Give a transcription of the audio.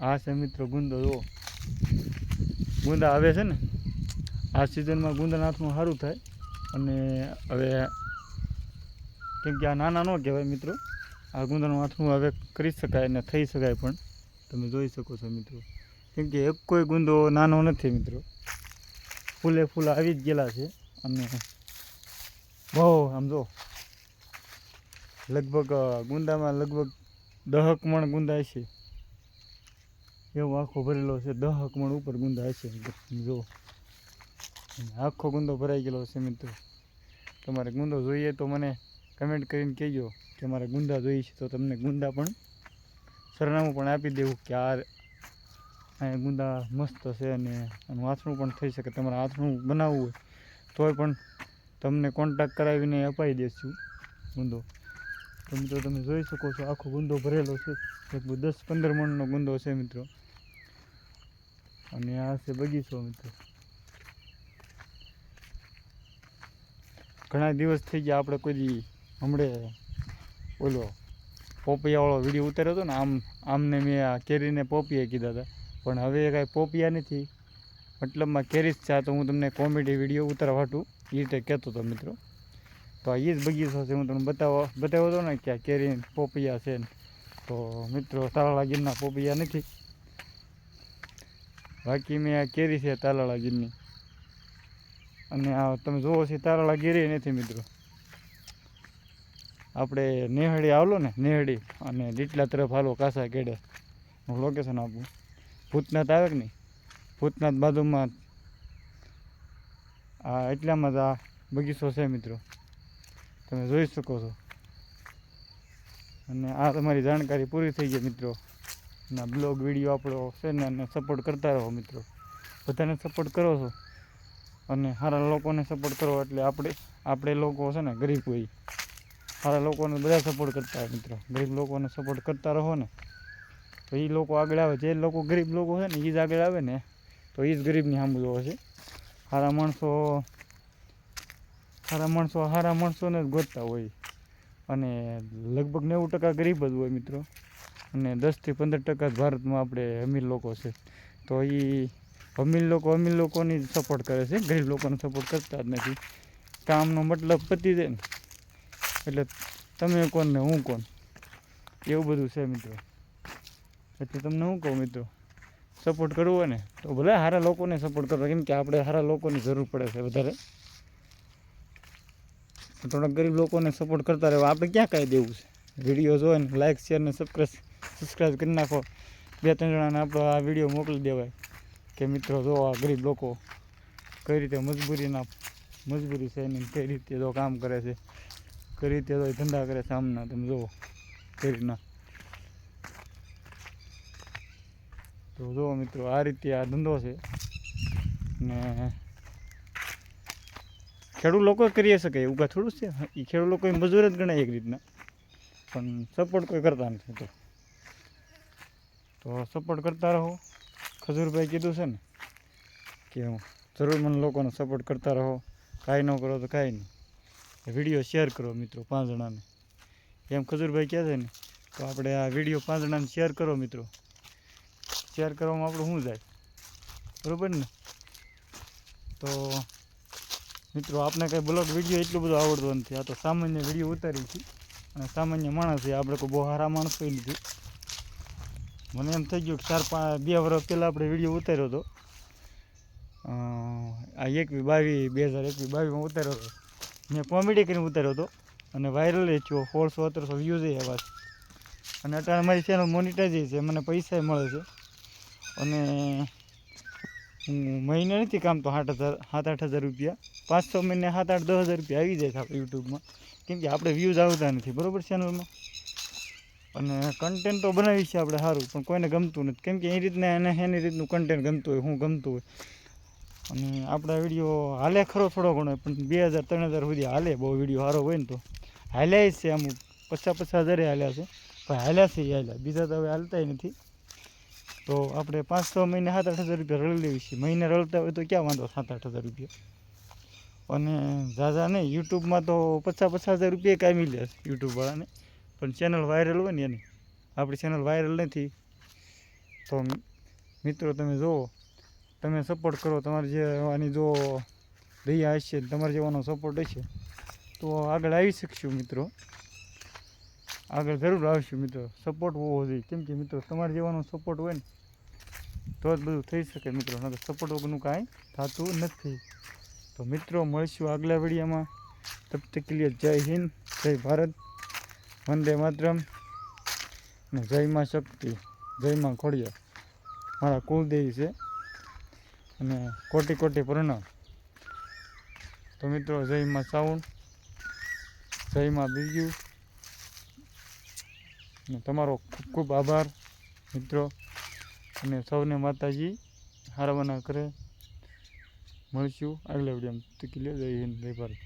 આ છે મિત્રો ગુંદો, જુઓ. ગુંદા આવે છે ને, આ સિઝનમાં ગુંદા હાથમાં સારું થાય. અને હવે કેમ કે આ નાના ન કહેવાય મિત્રો, આ ગુંદાનું હાથનું હવે કરી શકાય અને થઈ શકાય પણ. તમે જોઈ શકો છો મિત્રો. કેમ કે એક કોઈ ગુંદો નાનો નથી મિત્રો. ફૂલે ફૂલ આવી જ ગયેલા છે. અને બહુ, આમ જો, લગભગ ગુંદામાં લગભગ દહક મણ ગુંદા છે. એવો આખો ભરેલો છે દહક મણ ઉપર ગુંદા છે જો અને આખો ગુંદો ભરાઈ ગયેલો છે મિત્રો. તમારે ગુંદો જોઈએ તો મને કમેન્ટ કરીને કહેજો કે મારે ગુંદા જોઈએ છે તો તમને ગુંદા પણ, સરનામું પણ આપી દેવું કે આ અહીંયા ગુંદા મસ્ત છે અને એનું આથણું પણ થઈ શકે, તમારે આથણું બનાવવું હોય તોય પણ તમને કોન્ટેક કરાવીને અપાઈ દઈશું ગુંદો. તો મિત્રો તમે જોઈ શકો છો, આખો ગુંદો ભરેલો છે. લગભગ દસ પંદર મણનો ગુંદો છે મિત્રો. અને આ છે બગીચો મિત્રો. ઘણા દિવસ થઈ ગયા આપણે કોઈ હમણે ઓલો પોપિયાવાળો વીડિયો ઉતાર્યો હતો ને, આમ, આમને મેં આ કેરીને પોપિયા કીધા હતા. પણ હવે કાંઈ પોપિયા નથી. મતલબમાં કેરી જ છે તો હું તમને કોમેડી વીડિયો ઉતારવાટું એ રીતે કહેતો હતો મિત્રો. તો એ જ બગીચો છે, હું તમને બતાવો બતાવ્યો હતો ને કે આ કેરી પોપિયા છે તો મિત્રો સારા ગીરના પોપિયા નથી. બાકી મેં આ કેરી છે તાલાળા ગીરની. અને આ તમે જુઓ છો તારાળા ગીરી નથી મિત્રો. આપણે નેહડી આવલો ને, નેહડી અને લીટલા તરફ હાલો કાસા કેડે. હું લોકેશન આપું. ભૂતનાથ આવે કે નહીં? ભૂતનાથ બાજુમાં આ એટલામાં જ આ બગીચો છે મિત્રો. તમે જોઈ શકો છો. અને આ તમારી જાણકારી પૂરી થઈ ગઈ મિત્રો. ના બ્લોગ વીડિયો આપણો છે ને, અને સપોર્ટ કરતા રહો મિત્રો. બધાને સપોર્ટ કરો છો? અને સારા લોકોને સપોર્ટ કરો એટલે આપણે આપણે લોકો છે ને ગરીબ હોય. સારા લોકોને બધા સપોર્ટ કરતા હોય મિત્રો. ગરીબ લોકોને સપોર્ટ કરતા રહો ને. તો એ લોકો આગળ આવે. જે લોકો ગરીબ લોકો છે ને એ જ આગળ આવે ને. તો એ જ ગરીબની સાંભળ જોવે છે. સારા માણસો સારા માણસો સારા માણસોને જ ગોતતા હોય. અને લગભગ નેવું ટકા ગરીબ જ હોય મિત્રો. અને દસથી પંદર ટકા જ ભારતમાં આપણે અમીર લોકો છે. તો એ અમીર લોકો અમીર લોકોની સપોર્ટ કરે છે. ગરીબ લોકોને સપોર્ટ કરતા જ નથી. કામનો મતલબ પતી જાય ને. એટલે તમે કોણ ને હું કોણ? એવું બધું છે મિત્રો. એટલે તમને હું કહું મિત્રો સપોર્ટ કરવો હોય ને, તો ભલે સારા લોકોને સપોર્ટ કરો. કેમ કે આપણે સારા લોકોની જરૂર પડે છે વધારે. થોડા ગરીબ લોકોને સપોર્ટ કરતા રહેવા આપણે ક્યાં કાંઈ દેવું છે? વીડિયો ને લાઇક શેર ને સબસ્ક્રાઈબ સબસ્ક્રાઈબ કરી નાખો. બે, ત્રણ જણાને આપણો આ વીડિયો મોકલી દેવાય. કે મિત્રો, જો આ ગરીબ લોકો કઈ રીતે મજબૂરીના, મજબૂરી છે એની કઈ રીતે જો કામ કરે છે, કઈ રીતે તો ધંધા કરે છે આમના, તમે જુઓ કઈ રીતના. તો જુઓ મિત્રો, આ રીતે આ ધંધો છે. ને ખેડૂત લોકો કરી શકે એવું કાંઈ થોડું છે. એ ખેડૂત લોકો મજૂર જ ગણાય એક રીતના. પણ સપોર્ટ કોઈ કરતા નથી તો. તો સપોર્ટ કરતા રહો. ખજૂરભાઈ કીધું છે ને કે જરૂરમંદ લોકોને સપોર્ટ કરતા રહો. કાંઈ ન કરો તો કાંઈ નહીં. વીડિયો શેર કરો મિત્રો પાંચ જણાને. એમ ખજૂરભાઈ કહે છે ને, તો આપણે આ વીડિયો પાંચ જણાને શેર કરો મિત્રો. શેર કરવામાં આપણું શું જાય? બરાબર ને? તો મિત્રો આપને કાંઈ બ્લોગ વીડિયો એટલું બધું આવડતો નથી. આ તો સામાન્ય વીડિયો ઉતારી છે. અને સામાન્ય માણસ છે, આપણે કોઈ બહુ સારા માણસ કોઈ નથી. મને એમ થઈ ગયું કે ચાર પાંચ બે વર્ષ પહેલાં આપણે વીડિયો ઉતાર્યો હતો. આ એકવી બાવીસ બે હજાર એકવીસ બાવીસમાં ઉતાર્યો હતો. મેં કોમેડી કરીને ઉતાર્યો હતો. અને વાયરલ એ થયો સોળસો સત્તરસો વ્યૂઝ એવા અને અત્યારે મારી ચેનલ મોનિટાઈઝ છે, મને પૈસા મળે છે. અને હું મહિને નથી કામ તો સાત હજાર, સાત આઠ હજાર રૂપિયા. પાંચ છ મહિને સાત આઠ દસ હજાર રૂપિયા આવી જાય છે આપણે યુટ્યુબમાં. કેમ કે આપણે વ્યૂઝ આવતા નથી, બરાબર ચેનલમાં અને કન્ટેન્ટ તો બનાવી છે આપણે સારું, પણ કોઈને ગમતું નથી. કેમ કે એ રીતના એને એની રીતનું કન્ટેન્ટ ગમતું હોય, હું ગમતું હોય. અને આપણા વીડિયો હાલે ખરો થોડો ઘણો, પણ બે હજાર, ત્રણ હજાર સુધી હાલે. બહુ વીડિયો સારો હોય ને તો. હાલ્યા છે અમુક, પચાસ પચાસ હજારે હાલ્યા છે. પણ હાલ્યા છે એ હાલ્યા. બીજા તો હવે હાલતા નથી. તો આપણે પાંચ, છ મહિને સાત, આઠ હજાર રૂપિયા રળી લેવી છે. મહિને રળતા હોય તો ક્યાં વાંધો સાત, આઠ હજાર રૂપિયા? અને ઝાઝા નહીં, યુટ્યુબમાં તો પચાસ પચાસ હજાર રૂપિયા કાંઈ મિલે યુટ્યુબવાળાને પણ ચેનલ વાયરલ હોય ને એની, આપણી ચેનલ વાયરલ નથી. તો મિત્રો તમે જુઓ, તમે સપોર્ટ કરો, તમારે જે આની જો દયા હશે તમારે જેવાનો સપોર્ટ હશે, તો આગળ આવી શકશું મિત્રો. આગળ જરૂર આવશું મિત્રો. સપોર્ટ હોવો જોઈએ. કેમ કે મિત્રો, તમારે જેવાનો સપોર્ટ હોય ને, તો જ બધું થઈ શકે મિત્રો. નકર સપોર્ટ વગરનું કાંઈ થતું નથી. તો મિત્રો, મળીશું આગલા વિડીયોમાં. તબ તક લીએ જય હિન્દ, જય ભારત. વંદે માતરમ. અને જય માં શક્તિ. જય માં ખોડિયા મારા કુલદેવી છે. અને કોટી કોટી પ્રણામ તો મિત્રો, જય માં સાઉન્ડ જય માં બીજું. અને તમારો ખૂબ ખૂબ આભાર, મિત્રો. અને સૌને માતાજી, હારવાના કરે મળીશું આગલા વિડીયોમાં તો ક્લિયર જય હિન્દ જય ભારત